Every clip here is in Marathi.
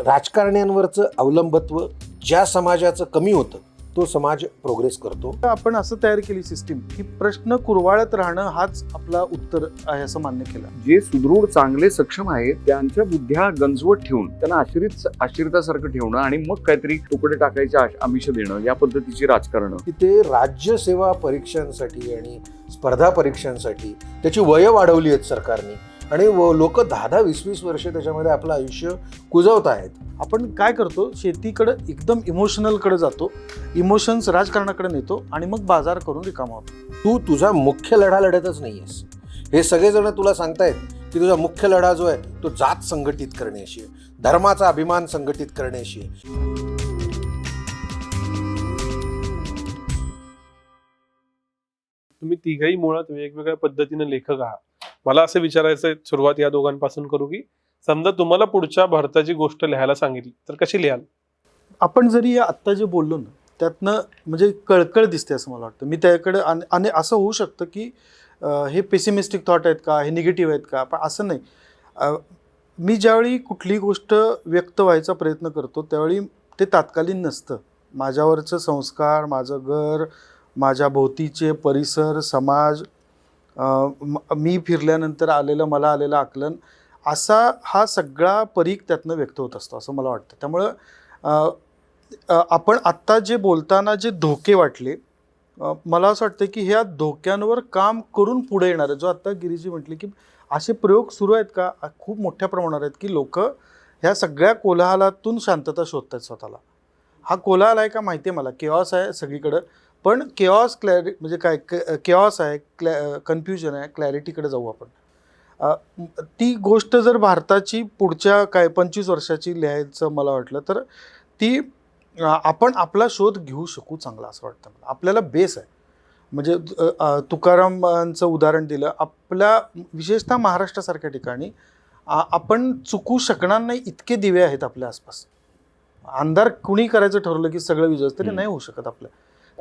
राजकारण्यांवरचं अवलंबत्व ज्या समाजाचं कमी होतं तो समाज प्रोग्रेस करतो. आपण असं तयार केली सिस्टीम की प्रश्न कुरवाळत राहणं हाच आपला उत्तर आहे असं मान्य केलं. जे सुदृढ चांगले सक्षम आहेत त्यांच्या बुद्ध्या गंजवत ठेवून त्यांना आश्रित आश्रितासारखं ठेवणं आणि मग काहीतरी तुकडे टाकायचे आश- आमिष देणं या पद्धतीची राजकारण. की ते राज्यसेवा परीक्षांसाठी आणि स्पर्धा परीक्षांसाठी त्याची वय वाढवली आहेत सरकारने. आणि लोक दहा दहा वीस वीस वर्ष त्याच्यामध्ये आपलं आयुष्य कुजवत आहेत. आपण काय करतो? शेतीकडे एकदम इमोशनलकडे जातो. इमोशन्स राजकारणाकडे नेतो आणि मग बाजार करून रिकामा होतो. तू तुझा मुख्य लढा लढतच नाहीयेस. हे सगळेजण तुला सांगतायत की तुझा मुख्य लढा जो आहे तो जात संघटित करण्याशी आहे. धर्माचा अभिमान संघटित करण्याशी आहे. तुम्ही तिघही मुळात वेगवेगळ्या पद्धतीने लेखक आहात. मला असं विचारायचं आहे सुरुवात या दोघांपासून करू की समजा तुम्हाला पुढच्या भारताची गोष्ट लिहायला सांगितली तर कशी लिहाल? आपण जरी या आत्ता जे बोललो ना त्यातनं म्हणजे कळकळ दिसते असं मला वाटतं. मी त्याकडे आणि आणि असं होऊ शकतं की हे पेसिमिस्टिक थॉट आहेत का हे निगेटिव्ह आहेत का पण असं नाही. मी ज्यावेळी कुठली गोष्ट व्यक्त व्हायचा प्रयत्न करतो त्यावेळी ते तात्कालीन नसतं. माझ्यावरचं संस्कार माझं घर माझ्या भोवतीचे परिसर समाज मी फिरल्यानंतर आलेलं मला आलेलं आकलन असा हा सगळा परीख त्यातनं व्यक्त होत असतो असं मला वाटतं. त्यामुळं आपण आत्ता जे बोलताना जे धोके वाटले मला असं वाटतं की ह्या धोक्यांवर काम करून पुढे येणार आहे जो आत्ता गिरीजी म्हटले की असे प्रयोग सुरू आहेत का? खूप मोठ्या प्रमाणावर आहेत की लोक ह्या सगळ्या कोलाहलातून शांतता शोधतात स्वतःला. हा कोलाहल आहे का माहिती आहे मला? केऑस आहे सगळीकडं. पण केऑस क्लॅरि म्हणजे काय केऑस आहे क्लॅ कन्फ्युजन आहे क्लॅरिटीकडे जाऊ आपण. ती गोष्ट जर भारताची पुढच्या काय पंचवीस वर्षाची लिहायचं मला वाटलं तर ती आपण आपला शोध घेऊ शकू चांगला असं वाटतं मला. आपल्याला बेस आहे. म्हणजे तुकारामांचं उदाहरण दिलं आपल्या विशेषतः महाराष्ट्रासारख्या ठिकाणी आपण चुकू शकणार नाही इतके दिवे आहेत आपल्या आसपास. अंधार कुणी करायचं ठरवलं की सगळं विजय तरी. नाही होऊ शकत आपल्या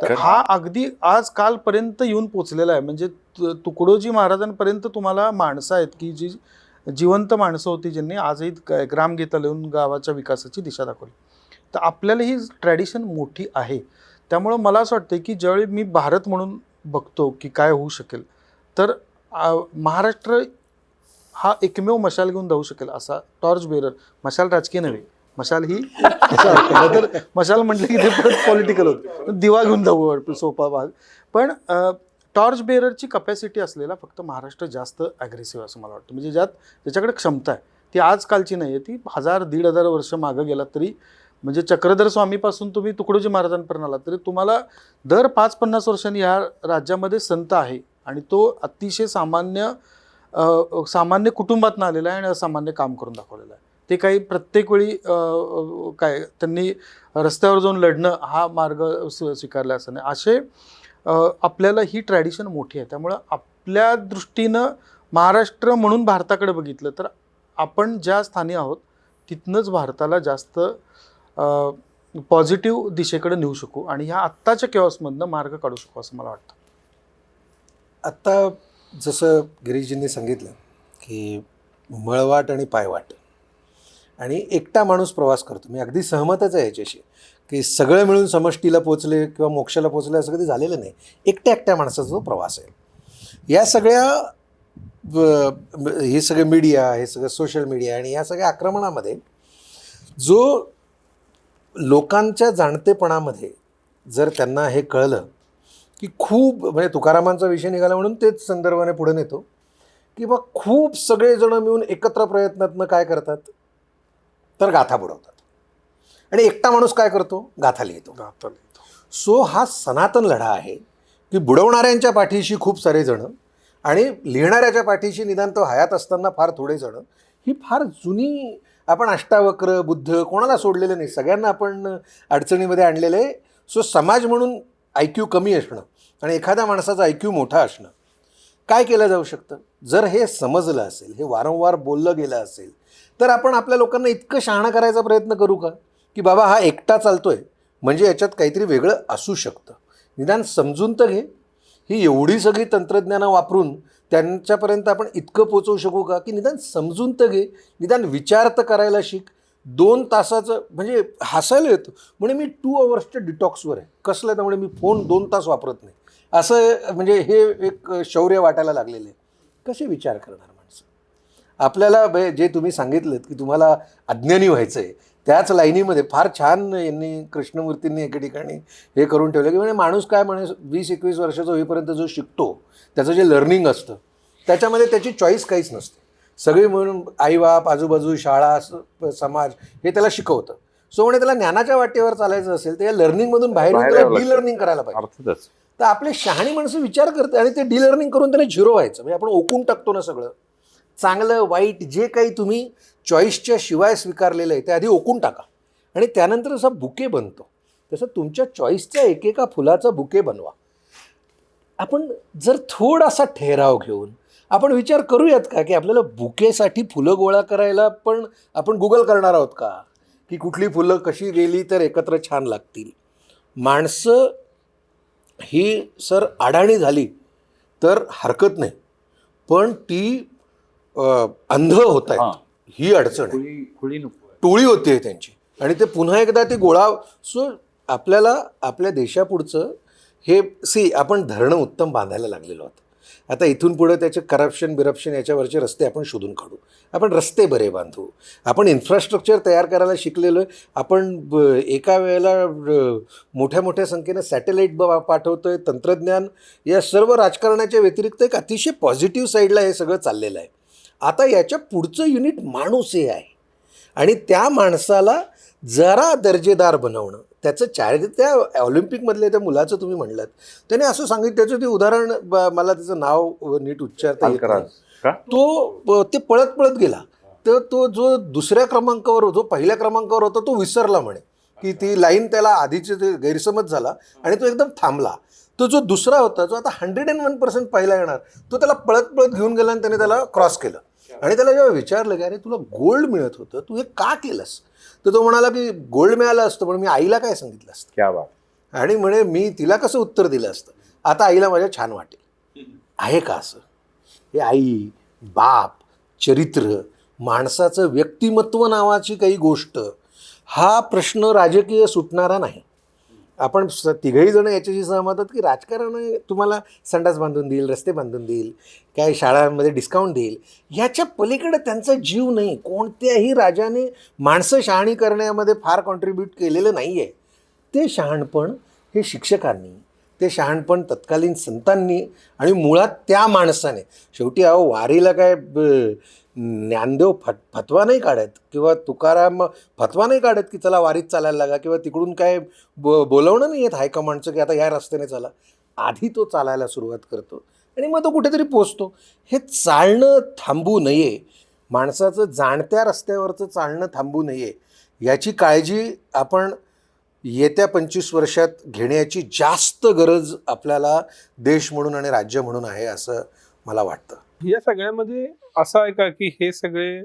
तर. हा अगदी आज कालपर्यंत येऊन पोचलेला आहे. म्हणजे तु- तुकडोजी महाराजांपर्यंत तुम्हाला माणसं आहेत की जी जिवंत माणसं होती ज्यांनी आजही ग्रामगीता लिहून गावाच्या विकासाची दिशा दाखवली. तर आपल्याला ही ट्रॅडिशन मोठी आहे. त्यामुळं मला असं वाटतं की ज्यावेळी मी भारत म्हणून बघतो की काय होऊ शकेल तर महाराष्ट्र हा एकमेव मशाल घेऊन जाऊ शकेल असा टॉर्च बेरर मशाल राजकीय नव्हे. मशाल ही तर मशाल म्हटलं की ते परत पॉलिटिकल होतं. दिवा घेऊन जाऊ सोपा भाग. पण टॉर्च बेररची कपॅसिटी असलेला फक्त महाराष्ट्र जास्त ॲग्रेसिव्ह असं मला वाटतं. म्हणजे ज्यात ज्याच्याकडे क्षमता आहे. ती आजकालची नाही आहे. ती हजार दीड हजार वर्ष मागं गेलात तरी म्हणजे चक्रधर स्वामीपासून तुम्ही तुकडोजी महाराजांपर्यंत आलात तरी तुम्हाला दर पाच पन्नास वर्षांनी ह्या राज्यामध्ये संत आहे. आणि तो अतिशय सामान्य सामान्य कुटुंबातनं आलेला आहे आणि असामान्य काम करून दाखवलेलं आहे. ते काही प्रत्येक वेळी काय त्यांनी रस्त्यावर जाऊन लढणं हा मार्ग स्वीकारला असं नाही. असे आपल्याला ही ट्रॅडिशन मोठी आहे. त्यामुळं आपल्या दृष्टीनं महाराष्ट्र म्हणून भारताकडे बघितलं तर आपण ज्या स्थानी आहोत तिथनंच भारताला जास्त पॉझिटिव्ह दिशेकडे नेऊ शकू आणि ह्या आत्ताच्या केव्हासमधनं मार्ग काढू शकू असं मला वाटतं. आत्ता जसं गिरीजींनी सांगितलं की मळवाट आणि पायवाट. आणि एकटा माणूस प्रवास करतो. मी अगदी सहमतच आहे याच्याशी. की सगळं मिळून समष्टीला पोचले किंवा मोक्षाला पोचले असं कधी झालेलं नाही. एकट्या एकट्या माणसाचा जो प्रवास आहे. या सगळ्या हे सगळे मीडिया हे सगळं सोशल मीडिया आणि या सगळ्या आक्रमणामध्ये जो लोकांच्या जाणतेपणामध्ये जर त्यांना हे कळलं की खूप म्हणजे तुकारामांचा विषय निघाला म्हणून तेच संदर्भाने पुढे नेतो की बा खूप सगळेजणं मिळून एकत्र प्रयत्नातनं काय करतात? तर गाथा बुडवतात. आणि एकटा माणूस काय करतो? गाथा लिहितो. सो हा सनातन लढा आहे की बुडवणाऱ्यांच्या पाठीशी खूप सारे जण आणि लिहिणाऱ्याच्या पाठीशी निदान तो हयात असताना फार थोडे जण. ही फार जुनी आपण अष्टावक्र बुद्ध कोणाला सोडलेलं नाही. सगळ्यांना आपण अडचणीमध्ये आणलेलं आहे. सो समाज म्हणून आय क्यू कमी असणं आणि एखाद्या माणसाचा आय क्यू मोठा असणं काय केलं जाऊ शकतं? जर हे समजलं असेल हे वारंवार बोललं गेलं असेल तर आपण आपल्या लोकांना इतकं शहाणं करायचा प्रयत्न करू का? की बाबा हा एकटा चालतोय म्हणजे याच्यात काहीतरी वेगळं असू शकतं. निदान समजून तर घे. ही एवढी सगळी तंत्रज्ञानं वापरून त्यांच्यापर्यंत आपण इतकं पोचवू शकू का? की निदान समजून तर घे. निदान विचार तर करायला शिक. दोन तासाचं म्हणजे हसायला येतं. म्हणजे मी टू अवर्सच्या डिटॉक्सवर आहे. कसलं त्यामुळे मी फोन दोन तास वापरत नाही. असं म्हणजे हे एक शौर्य वाटायला लागलेलं आहे. कसे विचार करणार आपल्याला जे तुम्ही सांगितलं की तुम्हाला अज्ञानी व्हायचं आहे त्याच लाईनीमध्ये फार छान यांनी कृष्णमूर्तींनी एके ठिकाणी हे करून ठेवलं की म्हणजे माणूस काय म्हणे वीस एकवीस वर्षाचा होईपर्यंत जो शिकतो त्याचं जे लर्निंग असतं त्याच्यामध्ये त्याची चॉईस काहीच नसते. सगळी म्हणून आईबाप आजूबाजू शाळा समाज हे त्याला शिकवतं. सो म्हणे त्याला ज्ञानाच्या वाटेवर चालायचं असेल तर या लर्निंगमधून बाहेर त्याला. लर्निंग करायला पाहिजे. अर्थातच. तर आपले शहाणी माणसं विचार करते आणि ते डी लर्निंग करून त्याने झिरो व्हायचं. म्हणजे आपण ओकून टाकतो ना सगळं. चांगलं वाईट जे काही तुम्ही चॉईसच्या शिवाय स्वीकारलेलं आहे ते आधी ओकून टाका. आणि त्यानंतर जसा बुके बनतो तसं तुमच्या चॉईसच्या एकेका फुलाचा बुके बनवा. आपण जर थोडासा ठेराव घेऊन आपण विचार करूयात का की आपल्याला बुकेसाठी फुलं गोळा करायला पण आपण गुगल करणार आहोत का? की कुठली फुलं कशी गेली तर एकत्र छान लागतील. माणसं ही सर अडाणी झाली तर हरकत नाही. पण ती अंध होत आहेत ही अडचण आहे. टोळी होती त्यांची. आणि ते पुन्हा एकदा ती गोळा सो आपल्याला आपल्या देशापुढचं हे सी आपण धरणं उत्तम बांधायला लागलेलो आहोत. आता इथून पुढे त्याचे करप्शन बिरप्शन याच्यावरचे रस्ते आपण शोधून काढू. आपण रस्ते बरे बांधू. आपण इन्फ्रास्ट्रक्चर तयार करायला शिकलेलो आहे. आपण एका वेळेला मोठ्या मोठ्या संख्येनं सॅटेलाईट ब पाठवतोय तंत्रज्ञान या सर्व राजकारणाच्या व्यतिरिक्त एक अतिशय पॉझिटिव्ह साईडला हे सगळं चाललेलं आहे. आता याच्या पुढचं युनिट माणूस हे आहे. आणि त्या माणसाला जरा दर्जेदार बनवणं त्याचं चार त्या ऑलिम्पिकमधल्या त्या मुलाचं तुम्ही म्हणलात त्याने असं सांगितलं त्याचं ते उदाहरण मला त्याचं नाव नीट उच्चारता. का? तो ते पळत पळत गेला. तर तो जो दुसऱ्या क्रमांकावर जो पहिल्या क्रमांकावर होता तो विसरला म्हणे. की ती लाईन त्याला आधीचे ते गैरसमज झाला आणि तो एकदम थांबला. तो जो दुसरा होता जो आता हंड्रेड अँड वन पर्सेंट पहिला येणार तो त्याला पळत पळत घेऊन गेला आणि त्याने त्याला क्रॉस केलं. आणि त्याला जेव्हा विचारलं की अरे तुला गोल्ड मिळत होतं तू हे का केलंस? तर तो म्हणाला की गोल्ड मिळालं असतं पण मी आईला काय सांगितलं असतं? क्या बात. आणि म्हणे मी तिला कसं उत्तर दिलं असतं? आता आईला माझ्या छान वाटेल. आहे का असं? हे आई बाप चरित्र माणसाचं व्यक्तिमत्व नावाची काही गोष्ट हा प्रश्न राजकीय सुटणारा नाही. आपण स तिघही जण याच्याशी सहमत आहोत की राजकारण तुम्हाला संडास बांधून देईल रस्ते बांधून देईल काय शाळांमध्ये डिस्काउंट देईल. ह्याच्या पलीकडे त्यांचा जीव नाही. कोणत्याही राजाने माणसं शहाणी करण्यामध्ये फार कॉन्ट्रीब्यूट केलेलं नाही आहे ते शहाणपण हे शिक्षकांनी ते शहाणपण तत्कालीन संतांनी आणि मुळात त्या माणसाने. शेवटी अहो वारीला काय ब- ज्ञानदेव फत फतवा नाही काढत? किंवा तुकाराम फतवा नाही काढत की चला वारीत चालायला लागा किंवा तिकडून काय ब बोलवणं नाही येत हायकमांडचं की आता या रस्त्याने चला. आधी तो चालायला सुरुवात करतो आणि मग तो कुठेतरी पोचतो. हे चालणं थांबू नये. माणसाचं जाणत्या रस्त्यावरचं चालणं थांबू नये. याची काळजी आपण येत्या पंचवीस वर्षात घेण्याची जास्त गरज आपल्याला देश म्हणून आणि राज्य म्हणून आहे असं मला वाटतं. या सगळ्यामध्ये असं आहे का की हे सगळे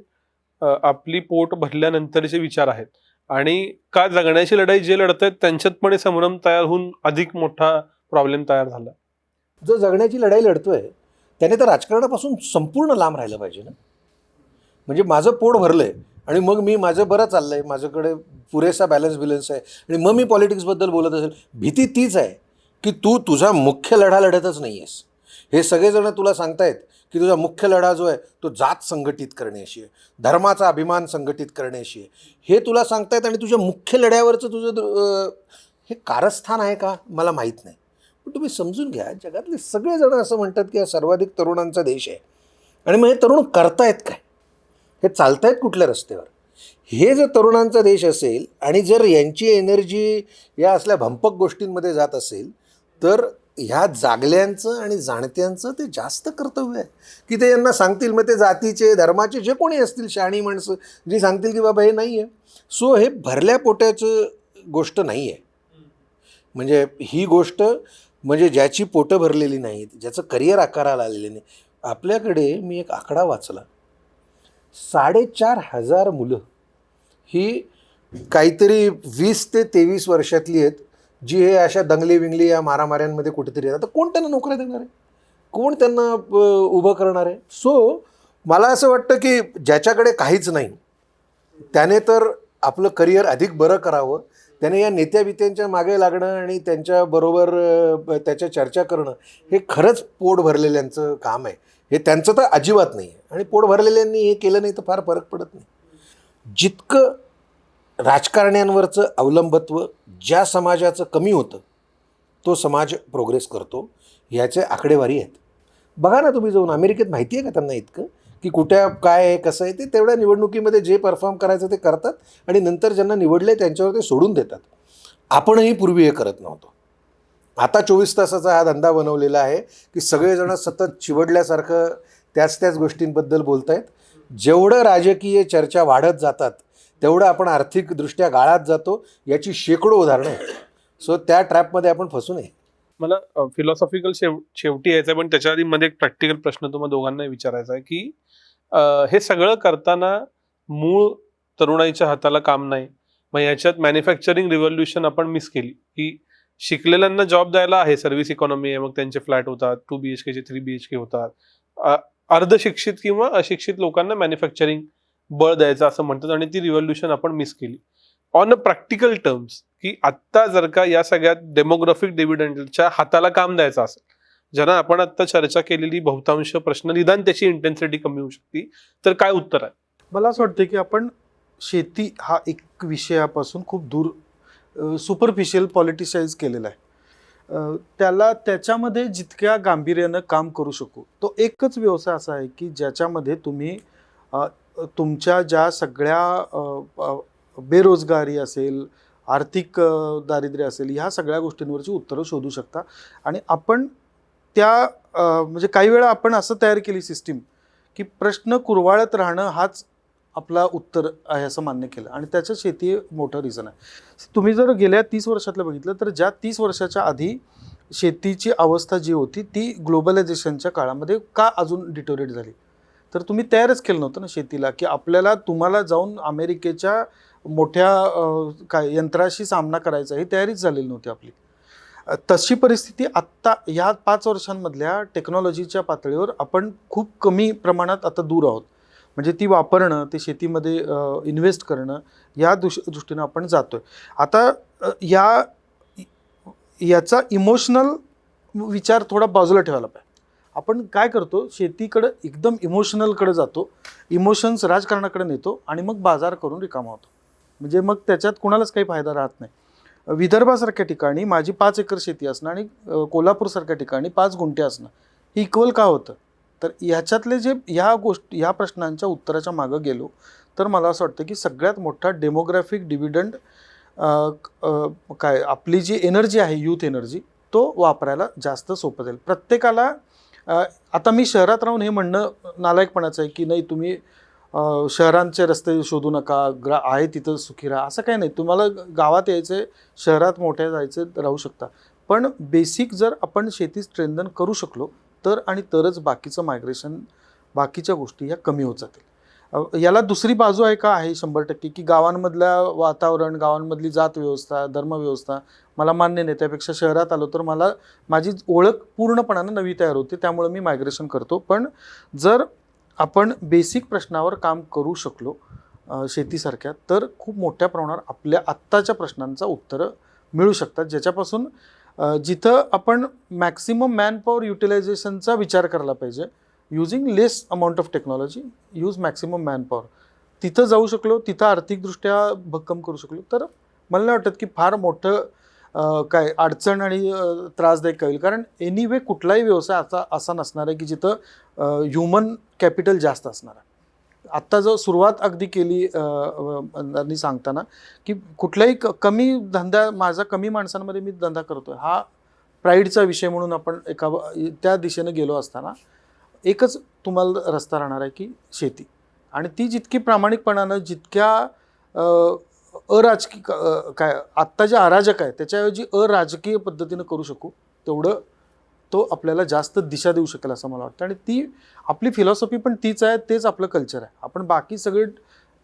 आपली पोट भरल्यानंतरचे विचार आहेत? आणि का जगण्याची लढाई जे लढत आहेत त्यांच्यात पण संभ्रम तयार होऊन अधिक मोठा प्रॉब्लेम तयार झाला? जो जगण्याची लढाई लढतोय त्याने तर राजकारणापासून संपूर्ण लांब राहिलं पाहिजे ना? म्हणजे माझं पोट भरलंय आणि मग मी माझं बरं चाललंय माझ्याकडे पुरेसा बॅलन्स बिलन्स आहे आणि मग मी पॉलिटिक्सबद्दल बोलत असेल. भीती तीच आहे की तू तुझा मुख्य लढा लढतच नाही आहेस हे सगळेजण तुला सांगतायत की तुझा मुख्य लढा जो आहे तो जात संघटित करण्याशी आहे धर्माचा अभिमान संघटित करण्याशी आहे. हे तुला सांगतायत आणि तुझ्या मुख्य लढ्यावरचं तुझं हे कारस्थान आहे का? मला माहीत नाही. पण तुम्ही समजून घ्या जगातले सगळेजण असं म्हणतात की हा सर्वाधिक तरुणांचा देश आहे. आणि मग हे तरुण करतायत काय? हे चालतायत कुठल्या रस्त्यावर? हे जर तरुणांचा देश असेल आणि जर यांची एनर्जी या असल्या भंपक गोष्टींमध्ये जात असेल तर ह्या जागल्यांचं आणि जाणत्यांचं ते जास्त कर्तव्य आहे. की ते यांना सांगतील मग ते जातीचे धर्माचे जे कोणी असतील शहाणी माणसं जी सांगतील की बाबा हे नाही आहे सो हे भरल्या पोट्याचं गोष्ट नाही आहे म्हणजे ही गोष्ट म्हणजे ज्याची पोटं भरलेली नाहीत ज्याचं करिअर आकाराला आलेले नाही. आपल्याकडे मी एक आकडा वाचला. साडेचार हजार मुलं ही काहीतरी वीस ते तेवीस वर्षातली आहेत. जी हे अशा दंगली विंगली या मारामाऱ्यांमध्ये कुठेतरी येतात. तर कोण त्यांना नोकऱ्या देणार आहे? कोण त्यांना उभं करणार आहे? सो मला असं वाटतं की ज्याच्याकडे काहीच नाही त्याने तर आपलं करिअर अधिक बरं करावं. त्याने या नेत्या बित्यांच्या मागे लागणं आणि त्यांच्याबरोबर त्याच्या चर्चा करणं हे खरंच पोट भरलेल्यांचं काम आहे. हे त्यांचं तर अजिबात नाही आहे. आणि पोट भरलेल्यांनी हे केलं नाही तर फार फरक पडत नाही. जितकं राजकारण्यांवरचं अवलंबत्व ज्या समाजाचं कमी होतं तो समाज प्रोग्रेस करतो ह्याचे आकडेवारी आहेत. बघा ना तुम्ही जाऊन अमेरिकेत माहिती आहे का त्यांना इतकं? की कुठे काय आहे कसं आहे ते तेवढ्या निवडणुकीमध्ये जे परफॉर्म करायचं ते करतात आणि नंतर ज्यांना निवडले त्यांच्यावर ते सोडून देतात. आपणही पूर्वी हे करत नव्हतो. आता चोवीस तासाचा हा धंदा बनवलेला आहे की सगळेजण सतत चिवडल्यासारखं त्याच त्याच गोष्टींबद्दल बोलत आहेत जेवढं राजकीय चर्चा वाढत जातात तेवढं आपण आर्थिकदृष्ट्या गाळात जातो याची शेकडो उदाहरणं आहेत. सो त्या ट्रॅपमध्ये आपण फसू नये. मला फिलॉसॉफिकल शेव शेवटी यायचं आहे पण त्याच्या आधी मध्ये एक प्रॅक्टिकल प्रश्न तुम्हाला दोघांना विचारायचा आहे की हे सगळं करताना मूळ तरुणाईच्या हाताला काम नाही. मग याच्यात मॅन्युफॅक्चरिंग रिव्हॉल्युशन आपण मिस केली. की शिकलेल्यांना जॉब द्यायला आहे सर्व्हिस इकॉनॉमी आहे मग त्यांचे फ्लॅट होतात टू बी एच केचे थ्री बी एच के होतात. अर्धशिक्षित किंवा अशिक्षित लोकांना मॅन्युफॅक्चरिंग बळ द्यायचं असं म्हणतात आणि ती रिव्हॉल्युशन आपण मिस केली. ऑन अ प्रॅक्टिकल टर्म्स की आत्ता जर का या सगळ्यात डेमोग्राफिक डिव्हिडंडच्या हाताला काम द्यायचं असेल ज्यांना आपण आत्ता चर्चा केलेली बहुतांश प्रश्न निदान त्याची इंटेन्सिटी कमी होऊ शकते तर काय उत्तर आहे? मला असं वाटतं की आपण शेती हा एक विषयापासून खूप दूर सुपरफिशियल पॉलिटिसाइज केलेला आहे. त्याला त्याच्यामध्ये जितक्या गांभीर्यानं काम करू शकू तो एकच व्यवसाय असा आहे की ज्याच्यामध्ये तुम्ही तुमच्या ज्या सगळ्या बेरोजगारी असेल आर्थिक दारिद्र्य असेल ह्या सगळ्या गोष्टींवरची उत्तरं शोधू शकता. आणि आपण त्या म्हणजे काही वेळा आपण असं तयार केली सिस्टीम की प्रश्न कुरवाळत राहणं हाच आपला उत्तर आहे असं मान्य केलं. आणि त्याचं शेती मोठं रिझन आहे. तुम्ही जर गेल्या तीस वर्षातलं बघितलं तर ज्या तीस वर्षाच्या आधी शेतीची अवस्था जी होती ती ग्लोबलायझेशनच्या काळामध्ये का अजून डिटोरेट झाली? तर तुम्ही तयारच केलं नव्हतं ना शेतीला की आपल्याला तुम्हाला जाऊन अमेरिकेच्या मोठ्या काय यंत्राशी सामना करायचा ही तयारीच झालेली नव्हती आपली. तशी परिस्थिती आत्ता ह्या पाच वर्षांमधल्या टेक्नॉलॉजीच्या पातळीवर आपण खूप कमी प्रमाणात आता दूर आहोत. म्हणजे ती वापरणं ते शेतीमध्ये इन्व्हेस्ट करणं या दृश दृष्टीनं आपण जातोय. आता या याचा इमोशनल विचार थोडा बाजूला ठेवायला पाहिजे. आपण काय करतो शेतीकडं एकदम इमोशनलकडे जातो इमोशन्स राजकारणाकडे नेतो आणि मग बाजार करून रिकामा होतो. म्हणजे मग त्याच्यात कुणालाच काही फायदा राहत नाही. विदर्भासारख्या ठिकाणी माझी पाच एकर शेती असणं आणि कोल्हापूरसारख्या ठिकाणी पाच गुंठे असणं हे इक्वल का होतं? तर ह्याच्यातले जे ह्या गोष्टी ह्या प्रश्नांच्या उत्तराच्या मागं गेलो तर मला असं वाटतं की सगळ्यात मोठा डेमोग्राफिक डिव्हिडंड काय आपली जी एनर्जी आहे यूथ एनर्जी तो वापरायला जास्त सोपं जाईल. प्रत्येकाला आता मी शहरात राहून हे म्हणणं नालायकपणाचं आहे की नाही तुम्ही शहरांचे रस्ते शोधू नका ग्रा आहे तिथं सुखी राहा असं काही नाही. तुम्हाला गावात यायचं आहे शहरात मोठ्या जायचं राहू शकता. पण बेसिक जर आपण शेती स्ट्रेंदन करू शकलो तर आणि तरच बाकीचं मायग्रेशन बाकीच्या गोष्टी ह्या कमी होत जातील. याला दुसरी बाजू आहे का आहे शंभर टक्के? की गावांमधलं वातावरण गावांमधली जात व्यवस्था धर्मव्यवस्था? मला मान्य नाही. त्यापेक्षा शहरात आलो तर मला माझी ओळख पूर्णपणानं नवी तयार होते. त्यामुळे मी मायग्रेशन करतो. पण जर आपण बेसिक प्रश्नावर काम करू शकलो शेतीसारख्या तर खूप मोठ्या प्रमाणावर आपल्या आत्ताच्या प्रश्नांचा उत्तरं मिळू शकतात. ज्याच्यापासून जिथं आपण मॅक्सिमम मॅनपॉवर युटिलायझेशनचा विचार करायला पाहिजे using less amount of technology use maximum manpower तिथं जाऊ शकलो तिथं आर्थिकदृष्ट्या भक्कम करू शकलो तर मला नाही वाटत की फार मोठं काय अडचण आणि त्रासदायक होईल. कारण एनिवे कुठलाही व्यवसाय असा असा नसणार आहे की जिथं ह्युमन कॅपिटल जास्त असणार आहे. आत्ता जो सुरुवात अगदी केली आणि सांगताना की कुठल्याही क कमी धंदा माझा कमी माणसांमध्ये मी धंदा करतोय. हा प्राईडचा विषय म्हणून आपण एका त्या दिशेनं गेलो असताना एकच तुम्हाला रस्ता राहणार आहे की शेती. आणि ती जितकी प्रामाणिकपणानं जितक्या अराजकी अराजकीय काय आत्ता जे अराजक आहे त्याच्याऐवजी अराजकीय पद्धतीनं करू शकू तेवढं तो आपल्याला जास्त दिशा देऊ शकेल असं मला वाटतं. आणि ती आपली फिलॉसॉफी पण तीच आहे तेच आपलं कल्चर आहे. आपण बाकी सगळे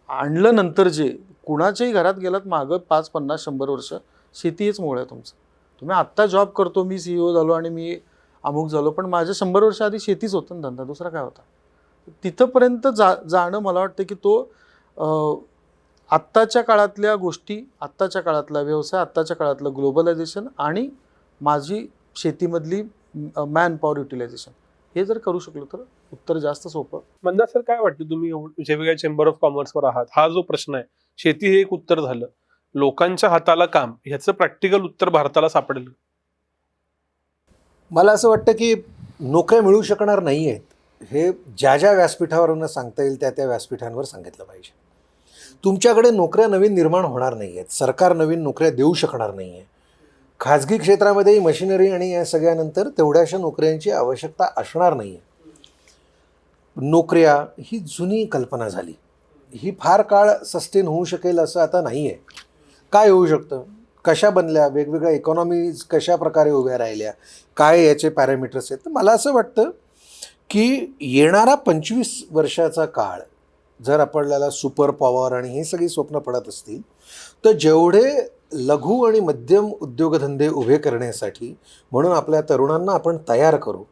आणलं नंतर जे कुणाच्याही घरात गेलात मागं पाच पन्नास शंभर वर्ष शेती हेच मूळ आहे तुमचं. तुम्ही आत्ता जॉब करतो मी सी झालो आणि मी अमुक झालो. पण माझ्या शंभर वर्ष आधी शेतीच होतं ना धंदा. दुसरा काय होता? तिथंपर्यंत जा जाणं मला वाटतं की तो आत्ताच्या काळातल्या गोष्टी आत्ताच्या काळातला व्यवसाय आत्ताच्या काळातलं ग्लोबलायझेशन आणि माझी शेतीमधली मॅन पॉवर युटिलायझेशन हे जर करू शकलो तर उत्तर जास्त सोपं. मंदा सर काय वाटतं तुम्ही वेगवेगळ्या चेंबर ऑफ कॉमर्सवर आहात हा जो प्रश्न आहे शेती हे एक उत्तर झालं. लोकांच्या हाताला काम ह्याचं प्रॅक्टिकल उत्तर भारताला सापडेल. मला असं वाटतं की नोकऱ्या मिळू शकणार नाही आहेत हे ज्या ज्या व्यासपीठावरून सांगता येईल त्या त्या व्यासपीठांवर सांगितलं पाहिजे. तुमच्याकडे नोकऱ्या नवीन निर्माण होणार नाही आहेत सरकार नवीन नोकऱ्या देऊ शकणार नाही आहे खाजगी क्षेत्रामध्येही मशिनरी आणि या सगळ्यानंतर तेवढ्याशा नोकऱ्यांची आवश्यकता असणार नाही आहे नोकऱ्या ही जुनी कल्पना झाली. ही फार काळ सस्टेन होऊ शकेल असं आता नाही आहे काय होऊ शकतं? कशा बनल्या वेगवेगळ्या इकॉनॉमीज कशा प्रकारे उभ्या राहिल्या काय याचे पॅरामीटर्स आहेत? तर मला असं वाटतं की येणारा पंचवीस वर्षाचा काळ जर आपल्याला सुपर पॉवर आणि ही सगळी स्वप्न पडत असतील तर जेवढे लघु आणि मध्यम उद्योगधंदे उभे करण्यासाठी म्हणून आपल्या तरुणांना आपण तयार करू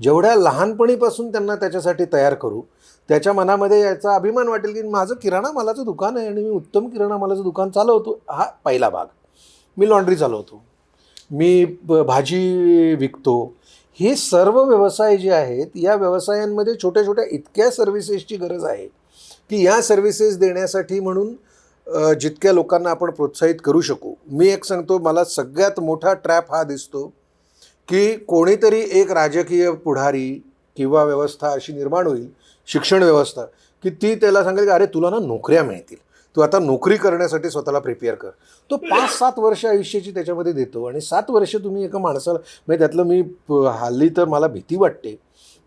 जेवढ्या लहानपणीपासून त्यांना त्याच्यासाठी तयार करू त्याच्या मनामध्ये याचा अभिमान वाटेल की माझं किराणा मालाचं दुकान आहे आणि मी उत्तम किराणा मालाचं दुकान चालवतो हा पहिला भाग. मी लॉन्ड्री चालवतो. मी भाजी विकतो. हे सर्व व्यवसाय जे आहेत या व्यवसायांमध्ये छोट्या छोट्या इतक्या सर्व्हिसेसची गरज आहे की या सर्व्हिसेस देण्यासाठी म्हणून जितक्या लोकांना आपण प्रोत्साहित करू शकू. मी एक सांगतो मला सगळ्यात मोठा ट्रॅप हा दिसतो की कोणीतरी एक राजकीय पुढारी किंवा व्यवस्था अशी निर्माण होईल शिक्षण व्यवस्था की ती त्याला सांगेल की अरे तुला ना नोकऱ्या मिळतील. तू आता नोकरी करण्यासाठी स्वतःला प्रिपेअर कर. तो पाच सात वर्ष आयुष्याची त्याच्यामध्ये देतो आणि सात वर्ष तुम्ही एका माणसाला म्हणजे त्यातलं मी प- हल्ली तर मला भीती वाटते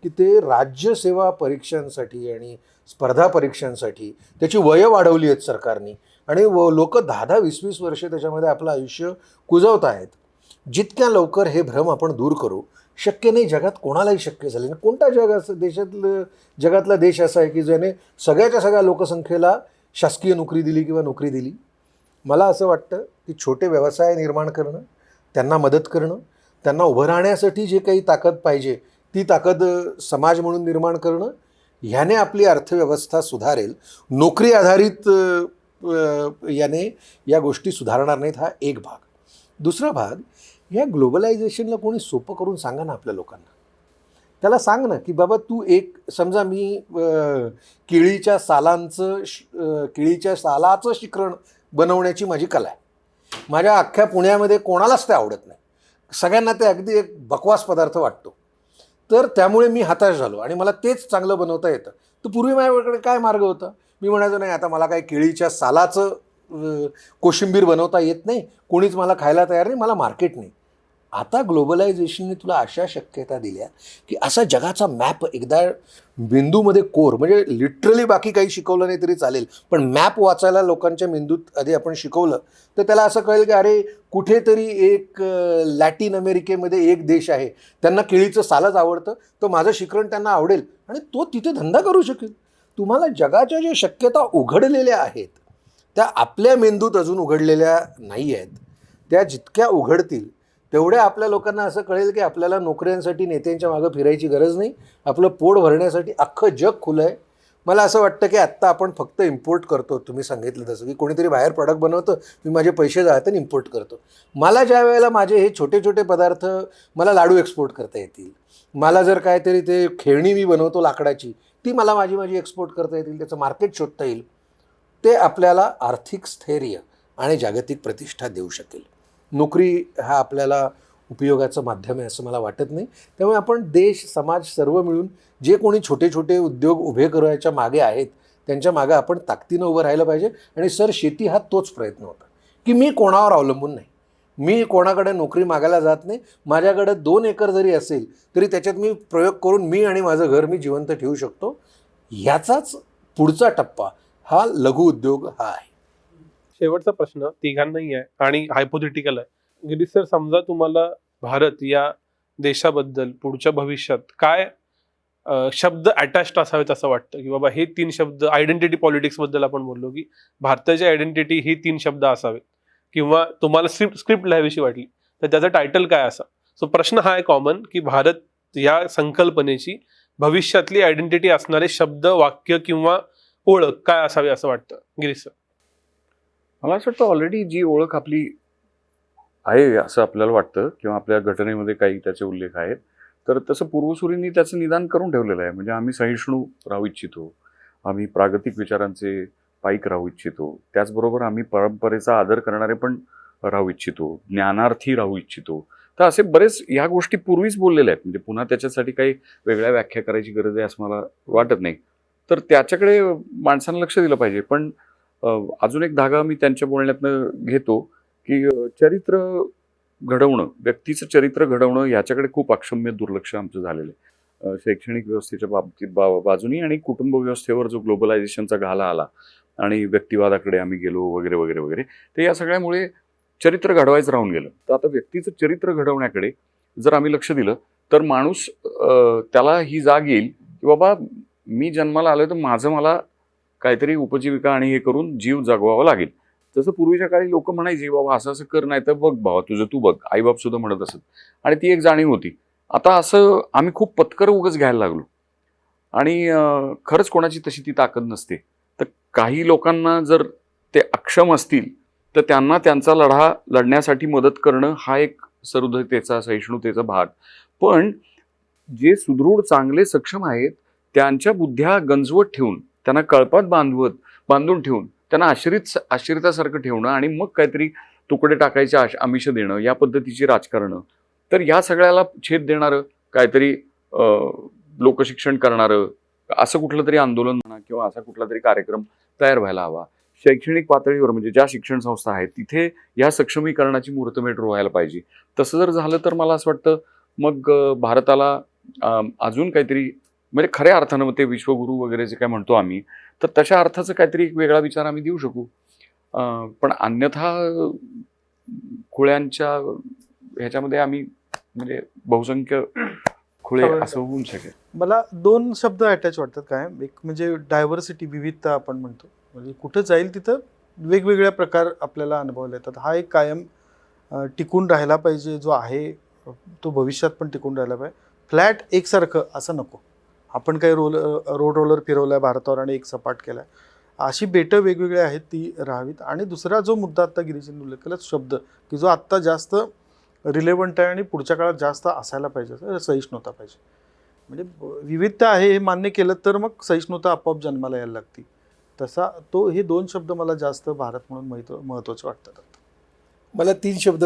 की ते राज्यसेवा परीक्षांसाठी आणि स्पर्धा परीक्षांसाठी त्याची वयं वाढवली आहेत सरकारने. आणि व लोक दहा दहा वीस वीस वर्ष त्याच्यामध्ये आपलं आयुष्य कुजवत आहेत. जितक्या लवकर हे भ्रम आपण दूर करू शक्य नाही जगात कोणालाही शक्य झाले. नाही कोणता जग असं देशातलं जगातला देश असा आहे की ज्याने सगळ्याच्या सगळ्या लोकसंख्येला शासकीय नोकरी दिली किंवा नोकरी दिली मला असं वाटतं की छोटे व्यवसाय निर्माण करणं त्यांना मदत करणं त्यांना उभं राहण्यासाठी जे काही ताकद पाहिजे ती ताकद समाज म्हणून निर्माण करणं ह्याने आपली अर्थव्यवस्था सुधारेल. नोकरी आधारित याने या गोष्टी सुधारणार नाहीत हा एक भाग. दुसरा भाग या ग्लोबलायझेशनला कोणी सोपं करून सांगा ना आपल्या लोकांना. त्याला सांग ना की बाबा तू एक समजा मी केळीच्या सालांचं श- केळीच्या सालाचं शिकरण बनवण्याची माझी कला आहे. माझ्या अख्ख्या पुण्यामध्ये कोणालाच ते आवडत नाही. सगळ्यांना ते अगदी एक बकवास पदार्थ वाटतो. तर त्यामुळे मी हताश झालो आणि मला तेच चांगलं बनवता येतं. तर पूर्वी माझ्याकडे काय मार्ग होता? मी म्हणायचो नाही आता मला काय केळीच्या सालाचं कोशिंबीर बनवता येत नाही. कोणीच मला खायला तयार नाही. मला मार्केट नाही. आता ग्लोबलायझेशनने तुला अशा शक्यता दिल्या की असा जगाचा मॅप एकदा मेंदूमध्ये कोर म्हणजे लिटरली बाकी काही शिकवलं नाही तरी चालेल पण मॅप वाचायला लोकांच्या मेंदूत आधी आपण शिकवलं तर त्याला असं कळेल की अरे कुठेतरी एक लॅटिन अमेरिकेमध्ये एक देश आहे त्यांना केळीचं सालच आवडतं तर माझं शिकरण त्यांना आवडेल आणि तो तिथे धंदा करू शकेल. तुम्हाला जगाच्या ज्या शक्यता उघडलेल्या आहेत त्या आपल्या मेंदूत अजून उघडलेल्या नाही आहेत त्या जितक्या उघडतील तेवढ्या आपल्या लोकांना असं कळेल की आपल्याला नोकऱ्यांसाठी नेत्यांच्या मागं फिरायची गरज नाही. आपलं पोट भरण्यासाठी अख्खं जग खुलं आहे. मला असं वाटतं की आत्ता आपण फक्त इम्पोर्ट करतो. तुम्ही सांगितलं तसं की कोणीतरी बाहेर प्रॉडक्ट बनवतं मी माझे पैसे जातात इम्पोर्ट करतो. मला ज्या वेळेला माझे हे छोटे छोटे पदार्थ मला लाडू एक्सपोर्ट करता येतील मला जर काहीतरी ते खेळणी मी बनवतो लाकडाची ती मला माझी माझी एक्सपोर्ट करता येतील त्याचं मार्केट शोधता येईल ते आपल्याला आर्थिक स्थैर्य आणि जागतिक प्रतिष्ठा देऊ शकेल. नोकरी हा आपल्याला उपयोगाचं माध्यम आहे असं मला वाटत नाही. त्यामुळे आपण देश समाज सर्व मिळून जे कोणी छोटे छोटे उद्योग उभे करायच्या मागे आहेत त्यांच्या मागे आपण ताकदीनं उभं राहिलं पाहिजे. आणि सर शेती हा तोच प्रयत्न होता की मी कोणावर अवलंबून नाही. मी कोणाकडे नोकरी मागायला जात नाही. माझ्याकडे दोन एकर जरी असेल तरी त्याच्यात मी प्रयोग करून मी आणि माझं घर मी जिवंत ठेवू शकतो. ह्याचाच पुढचा टप्पा हा लघु उद्योग हा आहे. शेवटचा प्रश्न तिघांनाही आहे आणि हायपोथेटिकल आहे. गिरीश सर समजा तुम्हाला भारत या देशाबद्दल पुढच्या भविष्यात काय शब्द अटॅच्ड असावेत असं वाटतं? की बाबा हे तीन शब्द आयडेंटिटी पॉलिटिक्सबद्दल आपण बोललो की भारताची आयडेंटिटी हे तीन शब्द असावेत. किंवा तुम्हाला स्क्रिप्ट स्क्रिप्ट लिहावीशी वाटली तर त्याचं टायटल काय असा सो प्रश्न हा आहे कॉमन की भारत या संकल्पनेची भविष्यातली आयडेंटिटी असणारे शब्द वाक्य किंवा ओळख काय असावी असं वाटतं? गिरीश सर. मला असं वाटतं ऑलरेडी जी ओळख आपली आहे असं आपल्याला वाटतं किंवा आपल्या घटनेमध्ये काही त्याचे उल्लेख आहेत तर तसं पूर्वसुरींनी त्याचं निदान करून ठेवलेलं आहे. म्हणजे आम्ही सहिष्णू राहू इच्छितो. आम्ही प्रागतिक विचारांचे पाईक राहू इच्छितो. त्याचबरोबर आम्ही परंपरेचा आदर करणारे पण राहू इच्छितो. ज्ञानार्थी राहू इच्छितो. तर असे बरेच ह्या गोष्टी पूर्वीच बोललेल्या आहेत. म्हणजे पुन्हा त्याच्यासाठी काही वेगळ्या व्याख्या करायची गरज आहे असं मला वाटत नाही. तर त्याच्याकडे माणसानं लक्ष दिलं पाहिजे. पण अजून एक धागा मी त्यांच्या बोलण्यातनं घेतो की चरित्र घडवणं व्यक्तीचं चरित्र घडवणं याच्याकडे खूप अक्षम्य दुर्लक्ष आमचं झालेलं आहे. शैक्षणिक व्यवस्थेच्या बाबतीत बा बाजूनी आणि कुटुंब व्यवस्थेवर जो ग्लोबलायझेशनचा घाला आला आणि व्यक्तिवादाकडे आम्ही गेलो वगैरे वगैरे वगैरे तर या सगळ्यामुळे चरित्र घडवायचं राहून गेलं. तर आता व्यक्तीचं चरित्र घडवण्याकडे जर आम्ही लक्ष दिलं तर माणूस त्याला ही जाग येईल की बाबा मी जन्माला आलो तर माझं मला काहीतरी उपजीविका आणि हे करून जीव जगवावा लागेल. तसं पूर्वीच्या काळी लोक म्हणायचे बाबा असं असं कर नाही तर बघ भावा तुझं तू बघ. आईबाप सुद्धा म्हणत असत. आणि ती एक जाणीव होती. आता असं आम्ही खूप पत्कर उगच घ्यायला लागलो. आणि खरंच कोणाची तशी ती ताकद नसते. तर काही लोकांना जर ते अक्षम असतील तर त्यांना त्यांचा लढा लढण्यासाठी मदत करणं हा एक सहृदयतेचा सहिष्णुतेचा भाग. पण जे सुदृढ चांगले सक्षम आहेत त्यांच्या बुद्ध्या गंजवत ठेवून त्यांना कळपात बांधवत बांधून ठेवून त्यांना आश्रित आश्रितासारखं ठेवणं आणि मग काहीतरी तुकडे टाकायचे आश आमिष देणं या पद्धतीची राजकारणं. तर या सगळ्याला छेद देणारं काहीतरी लोकशिक्षण करणारं असं कुठलं तरी आंदोलन म्हणा किंवा असा कुठला तरी कार्यक्रम तयार व्हायला हवा. शैक्षणिक पातळीवर म्हणजे ज्या शिक्षण संस्था आहेत तिथे या सक्षमीकरणाची मुहूर्तमेढ रोवायला पाहिजे. तसं जर झालं तर मला असं वाटतं मग भारताला अजून काहीतरी म्हणजे खऱ्या अर्थानं मग ते विश्वगुरू वगैरे जे काय म्हणतो आम्ही तर तशा अर्थाचं काहीतरी एक वेगळा विचार आम्ही देऊ शकू. पण अन्यथा खुळ्यांच्या ह्याच्यामध्ये आम्ही म्हणजे बहुसंख्य खुळे असं होऊन शकेल. मला दोन शब्द अटॅच वाटतात काय एक म्हणजे डायव्हर्सिटी विविधता आपण म्हणतो. म्हणजे कुठं जाईल तिथं वेगवेगळ्या प्रकार आपल्याला अनुभवले येतात हा एक कायम टिकून राहायला पाहिजे जो आहे तो भविष्यात पण टिकून राहायला पाहिजे. फ्लॅट एकसारखं असं नको. आपण काही रोल रोड रोलर फिरवलाय भारतावर आणि एक सपाट केला आहे अशी बेटं वेगवेगळी आहेत ती राहावीत. आणि दुसरा जो मुद्दा आत्ता गिरीजींनी उल्लेख केला शब्द की जो आत्ता जास्त रिलेवंट आहे आणि पुढच्या काळात जास्त असायला पाहिजे सहिष्णुता पाहिजे. म्हणजे विविधता आहे हे मान्य केलं तर मग सहिष्णुता आपोआप जन्माला यायला लागती. तसा तो हे दोन शब्द मला जास्त भारत म्हणून महत्त्व महत्त्वाचे वाटतात. मला तीन शब्द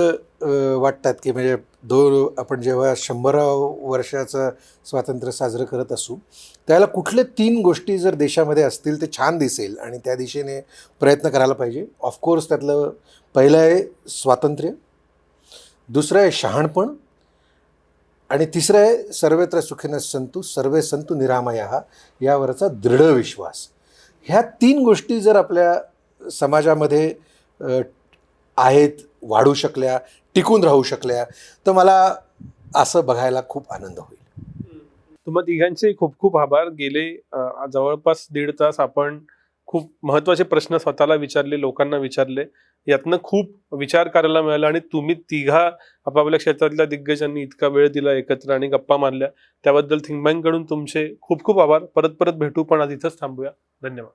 वाटतात की म्हणजे दोन आपण जेव्हा शंभराव वर्षाचं स्वातंत्र्य साजरं करत असू त्याला कुठले तीन गोष्टी जर देशामध्ये असतील ते छान दिसेल आणि त्या दिशेने प्रयत्न करायला पाहिजे. ऑफकोर्स त्यातलं पहिलं आहे स्वातंत्र्य दुसरं आहे शहाणपण आणि तिसरं आहे सर्वत्र सुखेन संतू सर्वे संतू निरामया यावरचा दृढ विश्वास. ह्या तीन गोष्टी जर आपल्या समाजामध्ये आहेत वाढू शकल्या टिकून राहू शकल्या तर मला असं बघायला खूप आनंद होईल. तुम्हाला तिघांचे खूप खूप आभार. गेले जवळपास दीड तास आपण खूप महत्त्वाचे प्रश्न स्वतःला विचारले लोकांना विचारले. यातनं खूप विचार करायला मिळाला आणि तुम्ही तिघा आपापल्या क्षेत्रातल्या दिग्गजांनी इतका वेळ दिला एकत्र आणि गप्पा मारल्या. त्याबद्दल थिंकबँककडून तुमचे खूप खूप आभार. परत परत भेटू पण आज इथंच थांबूया. धन्यवाद.